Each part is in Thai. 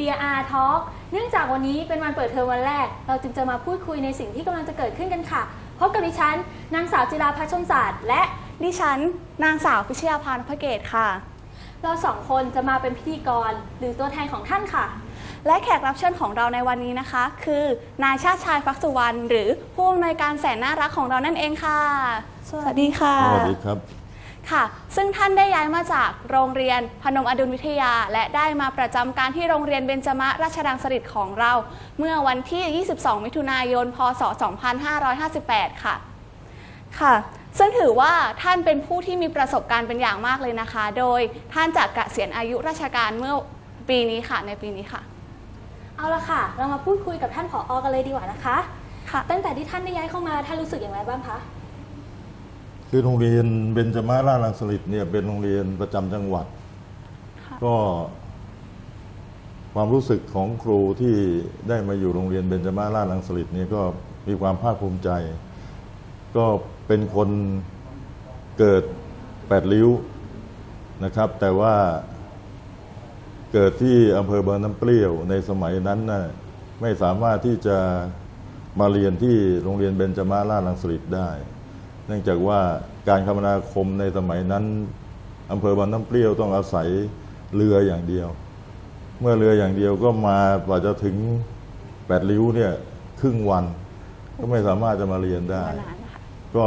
BR Talk เนื่องจากวันนี้เป็นวันเปิดเทอมวันแรก เราจึงจะมาพูดคุยในสิ่งที่กำลังจะเกิดขึ้นกันค่ะ พบกับดิฉัน นางสาวจิราพัชชมศาสตร์และดิฉัน นางสาวพิชยาพานพเกตค่ะ เราสองคนจะมาเป็นพิธีกรหรือตัวแทนของท่านค่ะ และแขกรับเชิญของเราในวันนี้นะคะ คือนายชาติชายฟักสุวรรณหรือผู้อำนวยการแสนน่ารักของเรานั่นเองค่ะ สวัสดีค่ะ สวัสดีครับ ค่ะ ซึ่งท่านได้ย้ายมาจากโรงเรียนพนมอดุลวิทยา และได้มาประจำการที่โรงเรียนเบญจมะราชดังสฤษดิ์ของเรา เมื่อวันที่ 22 มิถุนายน พศ 2558 ค่ะ ค่ะ ซึ่งถือว่าท่านเป็นผู้ที่มีประสบการณ์เป็นอย่างมากเลยนะคะ โดยท่านจะเกษียณอายุราชการเมื่อปีนี้ค่ะ ในปีนี้ค่ะ เอาละค่ะ เรามาพูดคุยกับท่านผออกันเลยดีกว่านะคะ ค่ะ ตั้งแต่ที่ท่านได้ย้ายเข้ามาท่านรู้สึกอย่างไรบ้างคะ คือโรงเรียนเบญจมาราชรังสฤษดิ์เนี่ยเป็นโรงเรียนประจำจังหวัด ค่ะก็ความรู้สึกของครูที่ได้มาอยู่โรงเรียนเบญจมาราชรังสฤษดิ์เนี่ยก็มีความภาคภูมิใจ ก็เป็นคนเกิดแปดริ้วนะครับ แต่ว่าเกิดที่อำเภอบางน้ำเปรี้ยวในสมัยนั้นน่ะไม่สามารถที่จะมาเรียนที่โรงเรียนเบญจมาราชรังสฤษดิ์ได้เนื่องจากว่าการคมนาคมในสมัยนั้นอำเภอบางน้ำเปรี้ยวต้องอาศัยเรืออย่างเดียว เมื่อเรืออย่างเดียวก็มากว่าจะถึงแปดริ้วเนี่ยครึ่งวัน ก็ไม่สามารถจะมาเรียนได้ ก็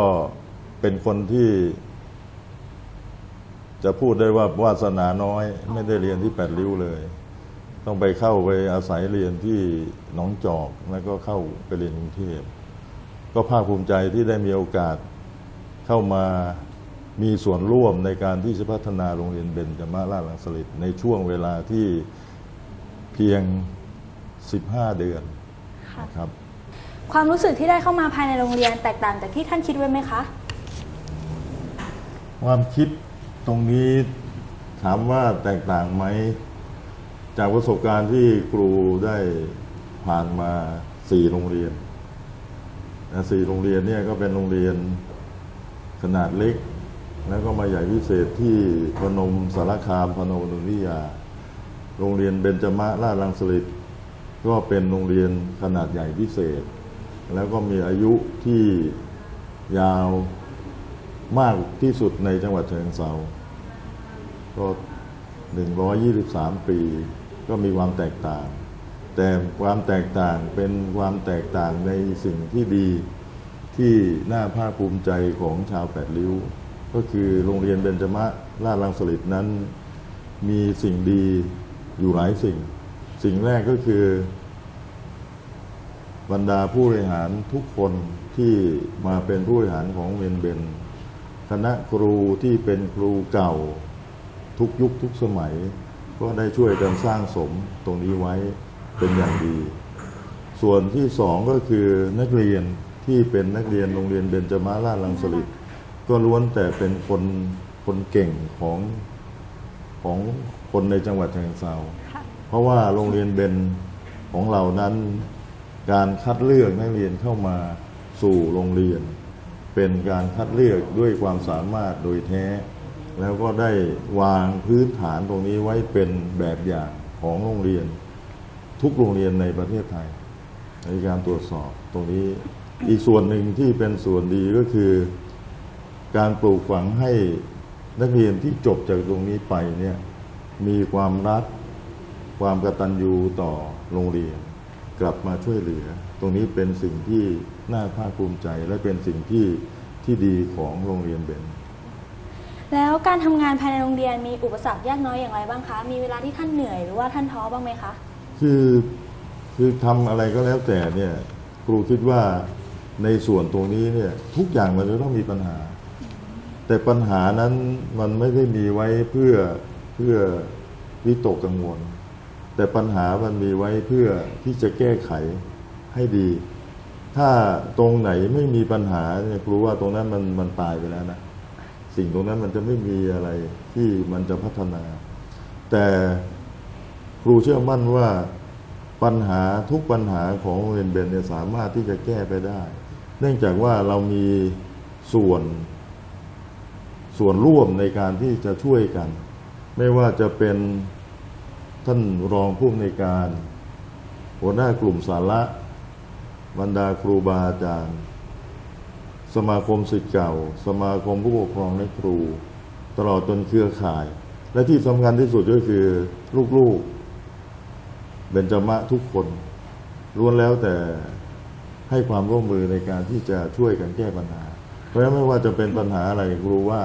เป็นคนที่ จะพูดได้ว่าวาสนาน้อย ไม่ได้เรียนที่แปดริ้วเลย ต้องไปเข้าไปอาศัยเรียนที่หนองจอกแล้วก็เข้าไปเรียนกรุงเทพก็ภาคภูมิใจที่ได้มีโอกาส เข้ามามีส่วนร่วมในการที่จะพัฒนาโรงเรียนเบญจมาราชรังสฤษดิ์ในช่วงเวลาที่เพียง 15 เดือนค่ะนะครับความรู้สึกที่ได้เข้ามาภายในโรงเรียนแตกต่างจากที่ท่านคิดไว้ไหมคะ ความคิดตรงนี้ถามว่าแตกต่างไหม จากประสบการณ์ที่ครูได้ผ่านมาสี่โรงเรียนนะสี่โรงเรียนเนี่ยก็เป็นโรงเรียน ขนาดเล็ก แล้วก็มาใหญ่พิเศษที่พนมสารคามพนมนุนวิยา โรงเรียนเบญจมะราชรังสฤษดิ์ก็เป็นโรงเรียนขนาดใหญ่พิเศษ แล้วก็มีอายุที่ยาวมากที่สุดในจังหวัดเชียงเซาก็ 123 ปี ก็มีความแตกต่าง แต่ความแตกต่างเป็นความแตกต่างในสิ่งที่ดี ที่น่าภาคภูมิใจของชาวแปดริ้ว ก็คือโรงเรียนเบญจมะราชรังสฤษดิ์นั้น มีสิ่งดีอยู่หลายสิ่ง สิ่งแรกก็คือบรรดาผู้บริหารทุกคนที่มาเป็นผู้บริหารของเวนเบนคณะครูที่เป็นครูเก่าทุกยุคทุกสมัย ก็ได้ช่วยกันสร้างสมตรงนี้ไว้เป็นอย่างดี ส่วนที่สองก็คือนักเรียน ที่เป็นนักเรียนโรงเรียนเบญจมาราชรังสฤษดิ์ก็ล้วนแต่เป็นคนคนเก่งของของคนในจังหวัดเชียงเทราเพราะว่าโรงเรียนเบนของเรานั้นการคัดเลือกนักเรียนเข้ามาสู่โรงเรียน เป็นการคัดเลือกด้วยความสามารถโดยแท้ แล้วก็ได้วางพื้นฐานตรงนี้ไว้เป็นแบบอย่างของโรงเรียน ทุกโรงเรียนในประเทศไทยในการตรวจสอบตรงนี้ อีกส่วนหนึ่งที่เป็นส่วนดีก็คือ การปลูกฝังให้นักเรียนที่จบจากตรงนี้ไปเนี่ยมีความรักความกตัญญูต่อโรงเรียน กลับมาช่วยเหลือ ตรงนี้เป็นสิ่งที่น่าภาคภูมิใจและเป็นสิ่งที่ที่ดีของโรงเรียนเบนแล้วการทำงานภายในโรงเรียนมีอุปสรรคยากน้อยอย่างไรบ้างคะ มีเวลาที่ท่านเหนื่อยหรือว่าท่านท้อบ้างไหมคะ คือคือทำอะไรก็แล้วแต่เนี่ยครูคิดว่า ในส่วนตรงนี้เนี่ยทุกอย่างมันจะต้องมีปัญหา แต่ปัญหานั้นมันไม่ได้มีไว้เพื่อเพื่อวิตกกังวล แต่ปัญหามันมีไว้เพื่อที่จะแก้ไขให้ดี ถ้าตรงไหนไม่มีปัญหาเนี่ยครูว่าตรงนั้นมันมันตายไปแล้วนะสิ่งตรงนั้นมันจะไม่มีอะไรที่มันจะพัฒนา แต่ครูเชื่อมั่นว่าปัญหาทุกปัญหาของโรงเรียนเบนเนี่ยสามารถที่จะแก้ไปได้ เนื่องจากว่าเรามีส่วนส่วนร่วมในการที่จะช่วยกัน ไม่ว่าจะเป็นท่านรองผู้อำนวยการ หัวหน้ากลุ่มสาระบรรดาครูบาอาจารย์ สมาคมศิษย์เก่า สมาคมผู้ปกครองและครู ตลอดจนเครือข่าย และที่สำคัญที่สุดก็คือลูกๆเบญจมะทุกคนล้วนแล้วแต่ ให้ความร่วมมือในการที่จะช่วยกันแก้ปัญหา เพราะฉะนั้นไม่ว่าจะเป็นปัญหาอะไรครูว่า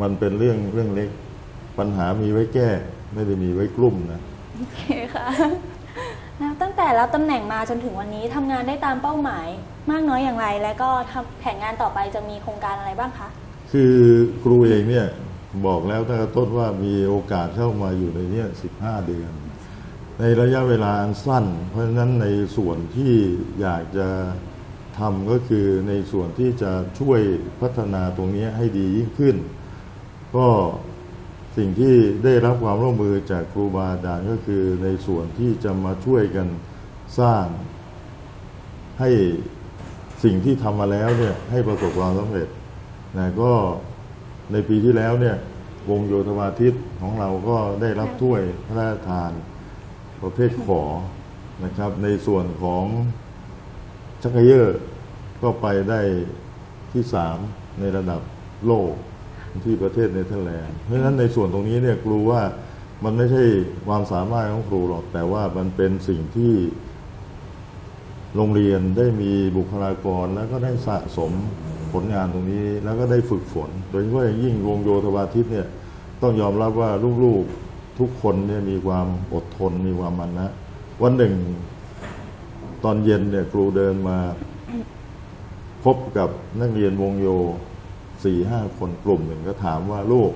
มันเป็นเรื่องเรื่องเล็ก ปัญหามีไว้แก้ไม่ได้มีไว้กลุ่มนะโอเคค่ะแล้วตั้งแต่รับตำแหน่งมาจนถึงวันนี้ทำงานได้ตามเป้าหมาย มากน้อยอย่างไร และก็ทำแผนงานต่อไปจะมีโครงการอะไรบ้างคะคือครูเองเนี่ยบอกแล้วตั้งแต่ต้นว่ามีโอกาสเข้ามาอยู่ในเนี้สิบห้าเดือน ในระยะเวลาอันสั้น เพราะฉะนั้นในส่วนที่อยากจะทำก็คือในส่วนที่จะช่วยพัฒนาตรงนี้ให้ดียิ่งขึ้น ก็สิ่งที่ได้รับความร่วมมือจากครูบาอาจารย์ก็คือในส่วนที่จะมาช่วยกันสร้าง ให้สิ่งที่ทำมาแล้วเนี่ยให้ประสบความสำเร็จนะก็ในปีที่แล้วเนี่ยวงโยธวาทิตของเราก็ได้รับถ้วยพระราชทาน ประเภทขอนะครับ ในส่วนของชักเยอร์ก็ไปได้ที่สามในระดับโลกที่ประเทศเนเธอร์แลนด์ เพราะฉะนั้นในส่วนตรงนี้เนี่ยครูว่ามันไม่ใช่ความสามารถของครูหรอก แต่ว่ามันเป็นสิ่งที่โรงเรียนได้มีบุคลากรแล้วก็ได้สะสมผลงานตรงนี้ แล้วก็ได้ฝึกฝน โดยเฉพาะอย่างยิ่งวงโยธวาทิตเนี่ยต้องยอมรับว่าลูกๆ ทุกคนเนี่ยมีความอดทนมีความมันนะ วันหนึ่ง ตอนเย็นเนี่ยครูเดินมา พบกับนักเรียนวงโยสี่ห้าคนกลุ่มหนึ่งก็ถามว่าลูก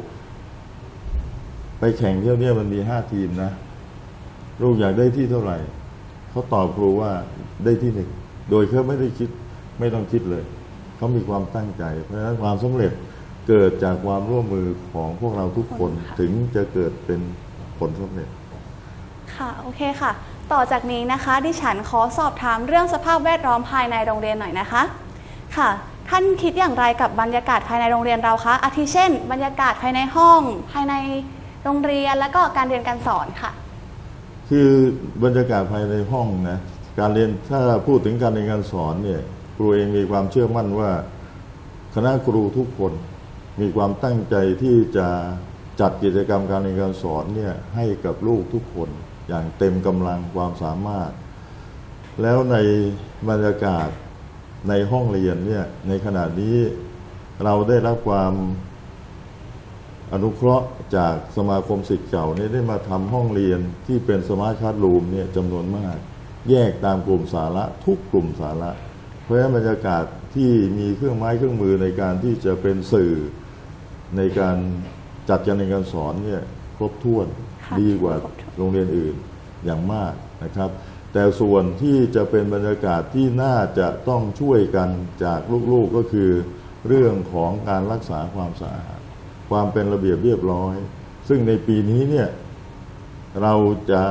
ไปแข่งเที่ยวเนี่ยมันมีห้าทีมนะ ลูกอยากได้ที่เท่าไหร่เขาตอบครูว่าได้ที่หนึ่งโดยเขาไม่ได้คิดไม่ต้องคิดเลย เขามีความตั้งใจ เพราะฉะนั้นความสำเร็จเกิดจากความร่วมมือของพวกเราทุกคนค่ะถึงจะเกิดเป็น ผลสำเร็จ ค่ะ โอเคค่ะ ต่อจากนี้นะคะ ดิฉันขอสอบถามเรื่องสภาพแวดล้อมภายในโรงเรียนหน่อยนะคะ ค่ะ ท่านคิดอย่างไรกับบรรยากาศภายในโรงเรียนเราคะ อาทิเช่น บรรยากาศภายในห้อง ภายในโรงเรียน แล้วก็การเรียนการสอนค่ะ คือบรรยากาศภายในห้องนะการเรียนถ้าพูดถึงการเรียนการสอนเนี่ยครูเองมีความเชื่อมั่นว่า คณะครูทุกคนมีความตั้งใจที่จะ จัดกิจกรรมการเรียนการสอนเนี่ยให้กับลูกทุกคนอย่างเต็มกำลังความสามารถ แล้วในบรรยากาศในห้องเรียนเนี่ยในขณะนี้เราได้รับความอนุเคราะห์จากสมาคมศิษย์เก่าเนี่ยได้มาทำห้องเรียนที่เป็นสมาร์ทคลาสรูมเนี่ยจำนวนมาก แยกตามกลุ่มสาระทุกกลุ่มสาระ เพราะฉะนั้นบรรยากาศที่มีเครื่องไม้เครื่องมือในการที่จะเป็นสื่อในการ จัดการเรียนการสอนเนี่ยครบถ้วนค่ะดีกว่าครบถ้วน โรงเรียนอื่นอย่างมากนะครับ แต่ส่วนที่จะเป็นบรรยากาศที่น่าจะต้องช่วยกันจากลูกๆก็คือ เรื่องของการรักษาความสะอาดความเป็นระเบียบเรียบร้อย ซึ่งในปีนี้เนี่ยเราจะ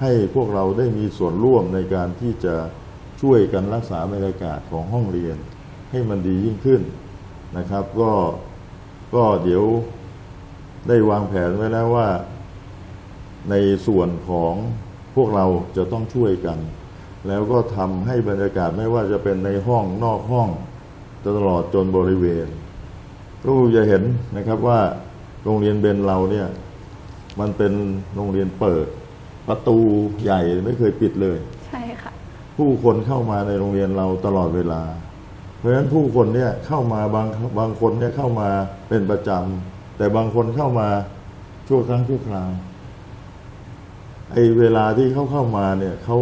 ให้พวกเราได้มีส่วนร่วมในการที่จะช่วยกันรักษาบรรยากาศของห้องเรียน ให้มันดียิ่งขึ้นนะครับ ก็ก็เดี๋ยว ได้วางแผนไว้แล้วว่า ในส่วนของพวกเราจะต้องช่วยกัน แล้วก็ทำให้บรรยากาศไม่ว่าจะเป็นในห้องนอกห้องตลอดจนบริเวณลูกจะเห็นนะครับว่าโรงเรียนเบนเราเนี่ย มันเป็นโรงเรียนเปิด ประตูใหญ่ไม่เคยปิดเลย ใช่ค่ะ ผู้คนเข้ามาในโรงเรียนเราตลอดเวลา เพราะฉะนั้นผู้คนเนี่ยเข้ามาบางบางคนเนี่ยเข้ามาเป็นประจำ แต่บางคนเข้ามาชั่วครั้งชั่วคราวไอ้เวลาที่เขาเข้ามาเนี่ยเขา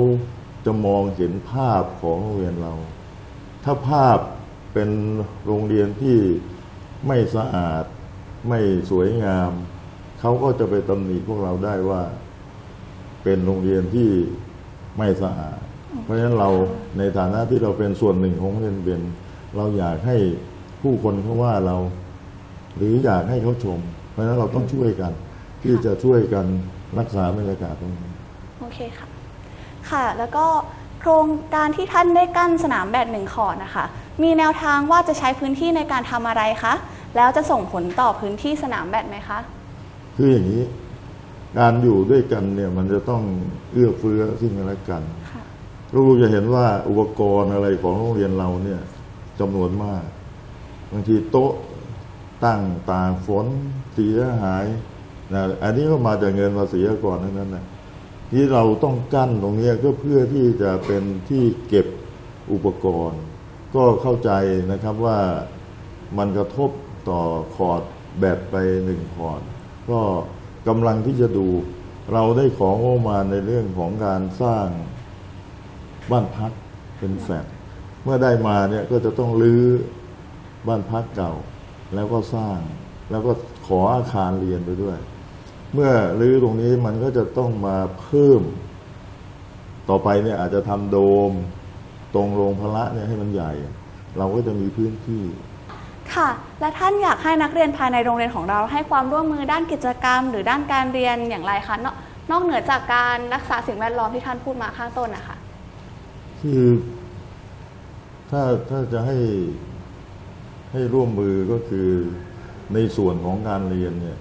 จะมองเห็นภาพของโรงเรียนเรา ถ้าภาพเป็นโรงเรียนที่ไม่สะอาด ไม่สวยงาม เขาก็จะไปตำหนิพวกเราได้ว่า เป็นโรงเรียนที่ไม่สะอาด เพราะฉะนั้นเราในฐานะที่เราเป็นส่วนหนึ่งของโรงเรียนเบนเราอยากให้ผู้คนเขาว่าเรา หรืออยากให้เขาชม เพราะฉะนั้นเราต้องช่วยกัน ที่จะช่วยกันรักษาบรรยากาศตรงนี้ โอเคค่ะ ค่ะ แล้วก็โครงการที่ท่านได้กั้นสนามแบดหนึ่งขอร์ดนะคะ มีแนวทางว่าจะใช้พื้นที่ในการทำอะไรคะ แล้วจะส่งผลต่อพื้นที่สนามแบดไหมคะ คืออย่างนี้ การอยู่ด้วยกันเนี่ยมันจะต้องเอื้อเฟื้อซึ่งกันและกันค่ะลูกๆจะเห็นว่าอุปกรณ์อะไรของโรงเรียนเราเนี่ยจำนวนมากบางทีโต๊ะ ตั้งตากฝนเสียหายนะอันนี้ก็มาจากเงินภาษีก่อนทั้งนั้นนะที่เราต้องกั้นตรงนี้ก็เพื่อที่จะเป็นที่เก็บอุปกรณ์ ก็เข้าใจนะครับว่ามันกระทบต่อคอร์ดแบตไปหนึ่งคอร์ดก็กำลังที่จะดู เราได้ของงบมาในเรื่องของการสร้างบ้านพักเป็นแฟลตเมื่อได้มาเนี่ยก็จะต้องรื้อบ้านพักเก่า แล้วก็สร้าง แล้วก็ขออาคารเรียนไปด้วย เมื่อรื้อตรงนี้มันก็จะต้องมาเพิ่ม ต่อไปเนี่ยอาจจะทำโดมตรงโรงพละเนี่ยให้มันใหญ่ เราก็จะมีพื้นที่ค่ะ และท่านอยากให้นักเรียนภายในโรงเรียนของเราให้ความร่วมมือด้านกิจกรรม หรือด้านการเรียนอย่างไรคะนอกนอกเหนือจากการรักษาสิ่งแวดล้อมที่ท่านพูดมาข้างต้นนะคะคือถ้าถ้าจะให้ ให้ร่วมมือก็คือในส่วนของการเรียนเนี่ย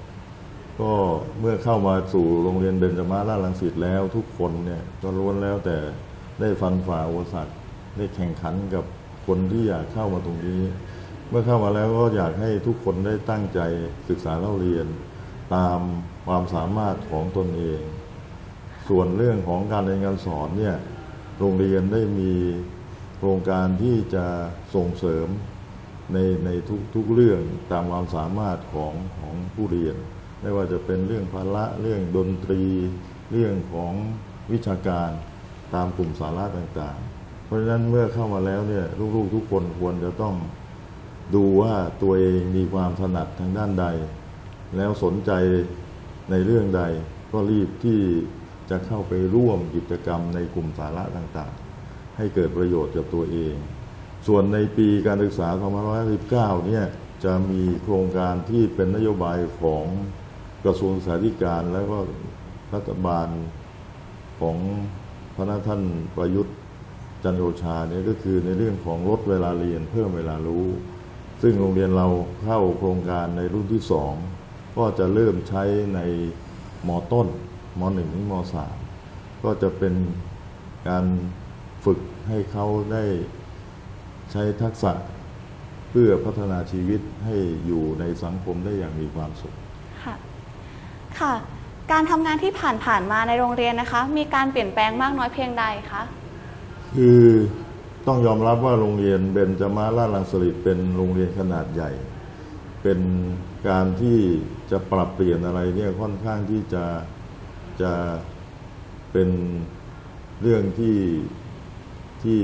ก็เมื่อเข้ามาสู่โรงเรียนเบญจมาราชรังสิตแล้วทุกคนเนี่ยก็ล้วนแล้วแต่ได้ฟันฝ่าอุปสรรคได้แข่งขันกับคนที่อยากเข้ามาตรงนี้ เมื่อเข้ามาแล้วก็อยากให้ทุกคนได้ตั้งใจศึกษาเล่าเรียน ตามความสามารถของตนเอง ส่วนเรื่องของการเรียนการสอนเนี่ยโรงเรียนได้มีโครงการที่จะส่งเสริม ในในทุกทุกเรื่องตามความสามารถของของผู้เรียน ไม่ว่าจะเป็นเรื่องพละเรื่องดนตรี เรื่องของวิชาการตามกลุ่มสาระต่างๆ เพราะฉะนั้นเมื่อเข้ามาแล้วเนี่ยลูกๆทุกคนควรจะต้องดูว่าตัวเองมีความถนัดทางด้านใด แล้วสนใจในเรื่องใด ก็รีบที่จะเข้าไปร่วมกิจกรรมในกลุ่มสาระต่างๆ ให้เกิดประโยชน์กับตัวเอง ส่วนในปีการศึกษา 2519เนี่ยจะมีโครงการที่เป็นนโยบายของกระทรวงสาธารณการ แล้วก็รัฐบาลของพระท่านประยุทธ์จันโอชาเนี่ยก็คือในเรื่องของลดเวลาเรียนเพิ่มเวลารู้ ซึ่งโรงเรียนเราเข้าโครงการในรุ่นที่สองก็จะเริ่มใช้ในมต้นมหนึ่งถึงมสามก็จะเป็นการฝึกให้เขาได้ ใช้ทักษะเพื่อพัฒนาชีวิตให้อยู่ในสังคมได้อย่างมีความสุข ค่ะ ค่ะ การทำงานที่ผ่านๆมาในโรงเรียนนะคะ มีการเปลี่ยนแปลงมากน้อยเพียงใดคะ คือต้องยอมรับว่าโรงเรียนเบญจมาราชรังสฤษเป็นโรงเรียนขนาดใหญ่ เป็นการที่จะปรับเปลี่ยนอะไรเนี่ยค่อนข้างที่จะจะเป็นเรื่องที่ที่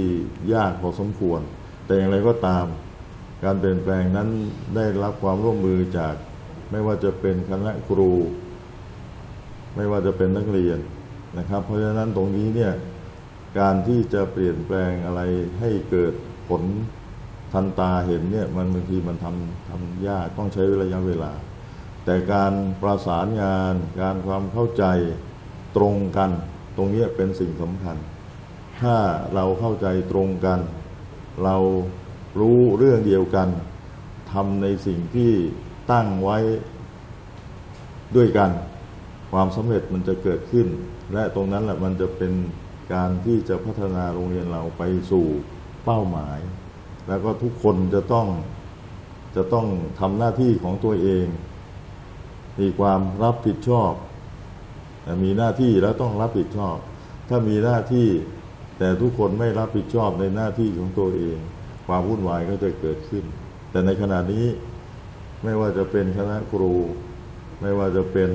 ยากพอสมควร แต่อย่างไรก็ตาม การเปลี่ยนแปลงนั้นได้รับความร่วมมือจากไม่ว่าจะเป็นคณะครู ไม่ว่าจะเป็นนักเรียนนะครับ เพราะฉะนั้นตรงนี้เนี่ยการที่จะเปลี่ยนแปลงอะไรให้เกิดผลทันตาเห็นเนี่ยมันบางทีมันทำทำยากต้องใช้ระยะเวลา แต่การประสานงาน การความเข้าใจตรงกัน ตรงนี้เป็นสิ่งสำคัญ ถ้าเราเข้าใจตรงกัน เรารู้เรื่องเดียวกันทำในสิ่งที่ตั้งไว้ด้วยกัน ความสำเร็จมันจะเกิดขึ้น และตรงนั้นแหละมันจะเป็นการที่จะพัฒนาโรงเรียนเราไปสู่เป้าหมาย แล้วก็ทุกคนจะต้องจะต้องทำหน้าที่ของตัวเอง มีความรับผิดชอบ มีหน้าที่แล้วต้องรับผิดชอบ ถ้ามีหน้าที่ แต่ทุกคนไม่รับผิดชอบในหน้าที่ของตัวเอง ความวุ่นวายก็จะเกิดขึ้น แต่ในขณะนี้ไม่ว่าจะเป็นคณะครู ไม่ว่าจะเป็น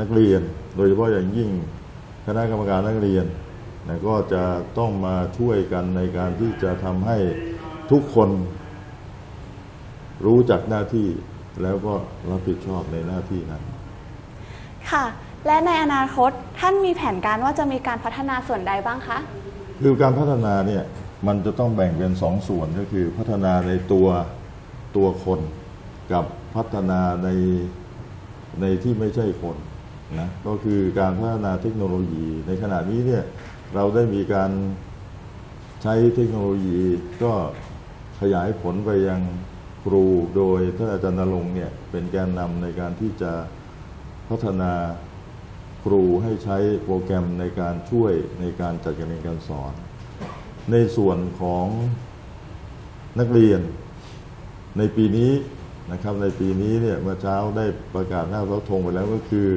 นักเรียน โดยเฉพาะอย่างยิ่งคณะกรรมการนักเรียนนะก็จะต้องมาช่วยกันในการที่จะทำให้ทุกคนรู้จักหน้าที่แล้วก็รับผิดชอบในหน้าที่นั้น ค่ะ และในอนาคตท่านมีแผนการว่าจะมีการพัฒนาส่วนใดบ้างคะ คือการพัฒนาเนี่ยมันจะต้องแบ่งเป็นสองส่วนก็คือพัฒนาในตัวตัวคนกับพัฒนาในในที่ไม่ใช่คนนะก็คือการพัฒนาเทคโนโลยีในขณะนี้เนี่ยเราได้มีการใช้เทคโนโลยีก็ขยายผลไปยังครูโดยท่านอาจารย์นรงค์เนี่ยเป็นแกนนำในการที่จะพัฒนา ครูให้ใช้โปรแกรมในการช่วยในการจัดการเรียนการสอน ในส่วนของนักเรียนในปีนี้นะครับในปีนี้เนี่ยเมื่อเช้าได้ประกาศหน้าเสาธงไปแล้วก็คือ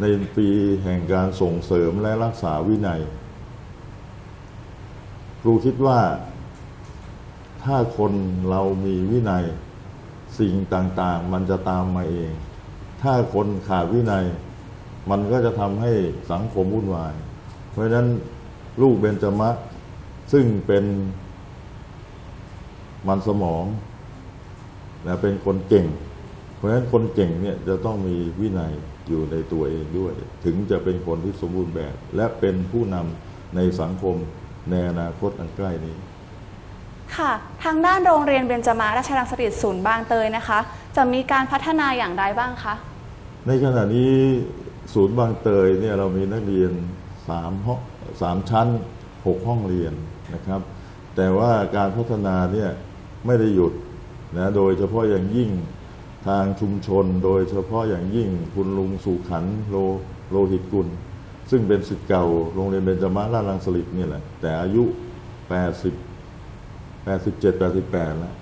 ในปีแห่งการส่งเสริมและรักษาวินัย ครูคิดว่า ถ้าคนเรามีวินัยสิ่งต่างๆ มันจะตามมาเอง ถ้าคนขาดวินัย มันก็จะทำให้สังคมวุ่นวาย เพราะฉะนั้นลูกเบญจมะ ซึ่งเป็นมันสมองและเป็นคนเก่ง เพราะฉะนั้นคนเก่งเนี่ยจะต้องมีวินัยอยู่ในตัวเองด้วย ถึงจะเป็นคนที่สมบูรณ์แบบ และเป็นผู้นำในสังคมในอนาคตอันใกล้นี้ ค่ะ ทางด้านโรงเรียนเบญจมาราชดังสฤษดิ์ศูนย์บางเตยนะคะ จะมีการพัฒนาอย่างไรบ้างคะ ในขณะนี้ ศูนย์บางเตยเนี่ยเรามีนักเรียนสามห้องสามชั้นหกห้องเรียนนะครับ แต่ว่าการพัฒนาเนี่ยไม่ได้หยุดนะโดยเฉพาะอย่างยิ่งทางชุมชน โดยเฉพาะอย่างยิ่งคุณลุงสุขันโลโลหิตกุล ซึ่งเป็นศิษย์เก่าโรงเรียนเบญจมาราชรังสฤษดิ์นี่แหละ แต่อายุ 80 87 88 แล้ว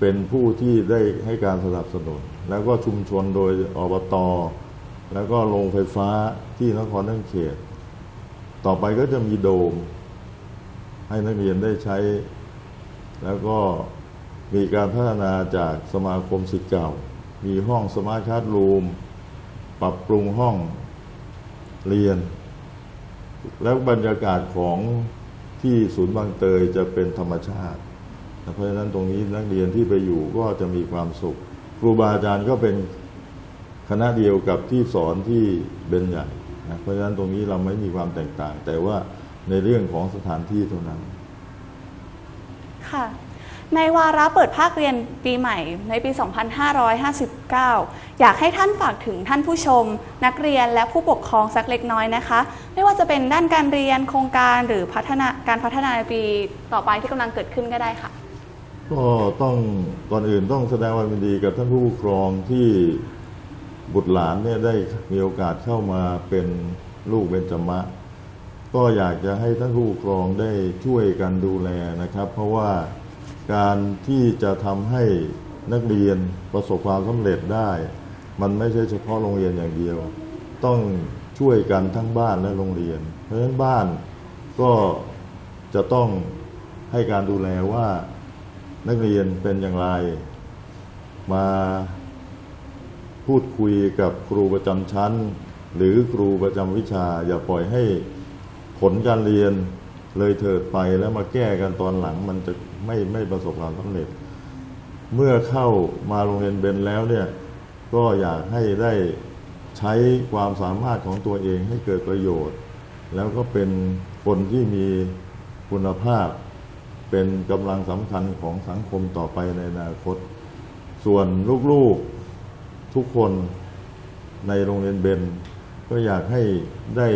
เป็นผู้ที่ได้ให้การสนับสนุน แล้วก็ชุมชนโดยอบต แล้วก็โรงไฟฟ้าที่นครนั่งเขต ต่อไปก็จะมีโดม ให้นักเรียนได้ใช้ แล้วก็มีการพัฒนาจากสมาคมสิทธิ์เก่า มีห้องสมาร์ทคลาสรูม ปรับปรุงห้องเรียน แล้วบรรยากาศของที่ศูนย์บางเตยจะเป็นธรรมชาติ เพราะฉะนั้นตรงนี้นักเรียนที่ไปอยู่ก็จะมีความสุข ครูบาอาจารย์ก็เป็น คณะเดียวกับที่สอนที่เบญใหญ่นะเพราะฉะนั้นตรงนี้เราไม่มีความแตกต่าง แต่ว่าในเรื่องของสถานที่เท่านั้น ค่ะ ในวาระเปิดภาคเรียนปีใหม่ ในปี 2559 อยากให้ท่านฝากถึงท่านผู้ชม นักเรียนและผู้ปกครองสักเล็กน้อยนะคะ ไม่ว่าจะเป็นด้านการเรียนโครงการหรือพัฒนาการพัฒนาในปีต่อไปที่กำลังเกิดขึ้นก็ได้ค่ะ ก็ต้องก่อนอื่นต้องแสดงความยินดีกับท่านผู้ปกครองที่ บุตรหลานเนี่ยได้มีโอกาสเข้ามาเป็นลูกเบญจมะ ก็อยากจะให้ท่านผู้ปกครองได้ช่วยกันดูแลนะครับ เพราะว่าการที่จะทำให้นักเรียนประสบความสำเร็จได้ มันไม่ใช่เฉพาะโรงเรียนอย่างเดียว ต้องช่วยกันทั้งบ้านและโรงเรียน เพราะฉะนั้นบ้านก็จะต้องให้การดูแลว่านักเรียนเป็นอย่างไรมา พูดคุยกับครูประจำชั้น หรือครูประจำวิชา อย่าปล่อยให้ผลการเรียนเลยเถิดไปแล้วมาแก้กันตอนหลังมันจะไม่ไม่ประสบความสำเร็จ เมื่อเข้ามาโรงเรียนเบนแล้วเนี่ยก็อยากให้ได้ใช้ความสามารถของตัวเองให้เกิดประโยชน์ แล้วก็เป็นคนที่มีคุณภาพ เป็นกำลังสำคัญของสังคมต่อไปในอนาคต ส่วนลูกๆ ทุกคนในโรงเรียนเบน ก็อยากให้ได้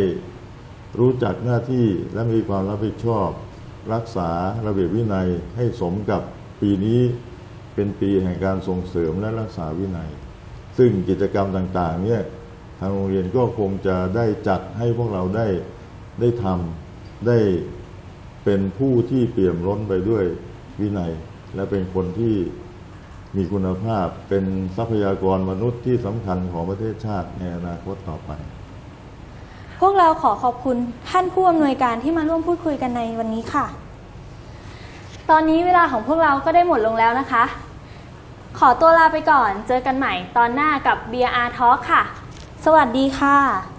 รู้จักหน้าที่และมีความรับผิดชอบ รักษาระเบียบวินัยให้สมกับปีนี้เป็นปีแห่งการส่งเสริมและรักษาวินัย ซึ่งกิจกรรมต่างๆเนี่ยทางโรงเรียนก็คงจะได้จัดให้พวกเราได้ได้ทำได้เป็นผู้ที่เปี่ยมล้นไปด้วยวินัย และเป็นคนที่ มีคุณภาพเป็นทรัพยากรมนุษย์ที่สำคัญของประเทศชาติในอนาคตต่อไป พวกเราขอขอบคุณท่านผู้อำนวยการที่มาร่วมพูดคุยกันในวันนี้ค่ะ ตอนนี้เวลาของพวกเราก็ได้หมดลงแล้วนะคะ ขอตัวลาไปก่อน เจอกันใหม่ตอนหน้ากับ BR Talk ค่ะ สวัสดีค่ะ